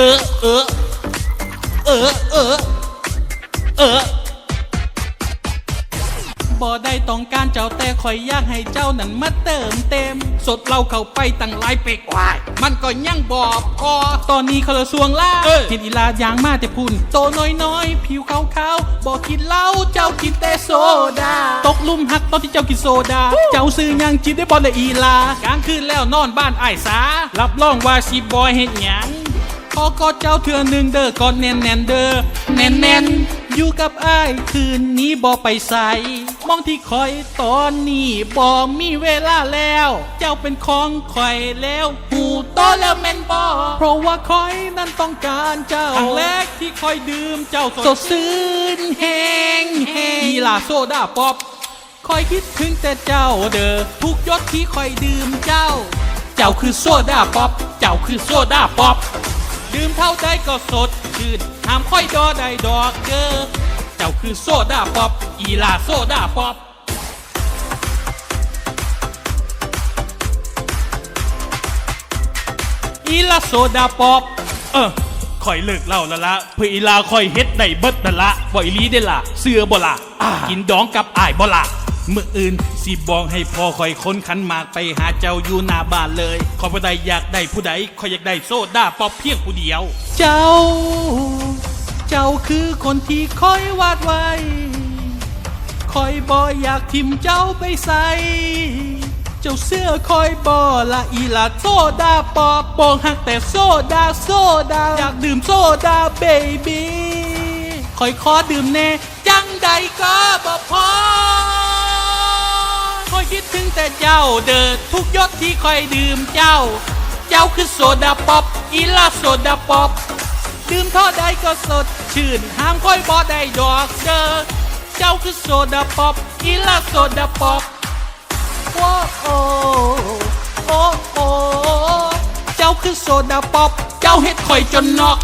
เออเออเออเออเออบ่ได้ต้องการเจ้าแต่คอยอยากให้เจ้านั้นมาเติมเต็ม สดเราเข้าไปตั้งหลายเป็กวายมันก็ยังบอบพอตอนนี้เขาละสวงล่าเออเห็นอีลาดยางมาแต่พุ่น โตน้อยน้อยๆผิวขาวขาวๆบอกกินเหล้าเจ้ากินแต่โซดา ตกหลุมหักตอนที่เจ้ากินโซดา เจ้าซื้อยังจิบได้บอลเลยอีลากลางคืนแล้วนอนบ้านไอ้ายสารับรองว่าสิบอยเฮ็ดหยังพ อกอดเจ้าเถื่อหนึ่งเด้อกอดแน่นแน่นเด้อแน่นแน่นอยู่กับอ้ายคืนนี้บ่ไปใส่มองที่คอยตอนนี้บ่มีเวลาแล้ว เจ้าเป็นของคอยแล้ว หูโตแล้วแม่นบ่เพราะว่าคอยนั้นต้องการเจ้าครั้งแรกที่คอยดื่มเจ้าสดชื่นแห้งแห้งอีลาโซดาป๊อปคอยคิดถึงแต่เจ้าเด้อทุกยศที่คอยดื่มเจ้า เจ้าคือโซดาป๊อปเจ้าคือโซดาป๊อป ดื่มเท่าใดก็สดชื่นห้ามค่อยดอใดดอกเด้อเจ้าคือโซดาป๊อปอีลาโซดาป๊อปอีลาโซดาป๊อปเออคอยเลิกเล่าแล้วละเพื่ออีลาคอยเฮ็ดได้เบิดนั่นละบ่อีหลีได้ล่ะเสือบ่ล่ะกินดองกับอ้ายบ่ล่ะ มื้ออื่นสิบองให้พ่อคอยค้นขันหมากไปหาเจ้าอยู่หน้าบ้านเลยขอยบ่ได้อยากได้ผู้ใดคอยอยากได้โซดาป๊อปเพียงผู้เดียว เจ้า เจ้าคือคนที่คอยวาดไว้คอยบออยากทิมเจ้าไปใส่เจ้าเสื้อคอยบอละอีละโซดาปอบปองหักแต่โซดาโซดาอยากดื่มโซดาเบบี้คอยขอดื่มแน่ จังใดก็บ่พอคอ คิดถึงแต่เจ้าเดินทุกยศที่คอยดื่มเจ้า เจ้าคือโซดาป๊อปอีลาโซดาป๊อปดื่มเท่าใดก็สดชื่นห้ามค่อยบอได้ดอกเด้อเจ้าคือโซดาป๊อปอีลาโซดาป๊อปโอ้โอ้โอ้โอ้เจ้าคือโซดาป๊อปเจ้าเฮ็ดข่อยจนนอก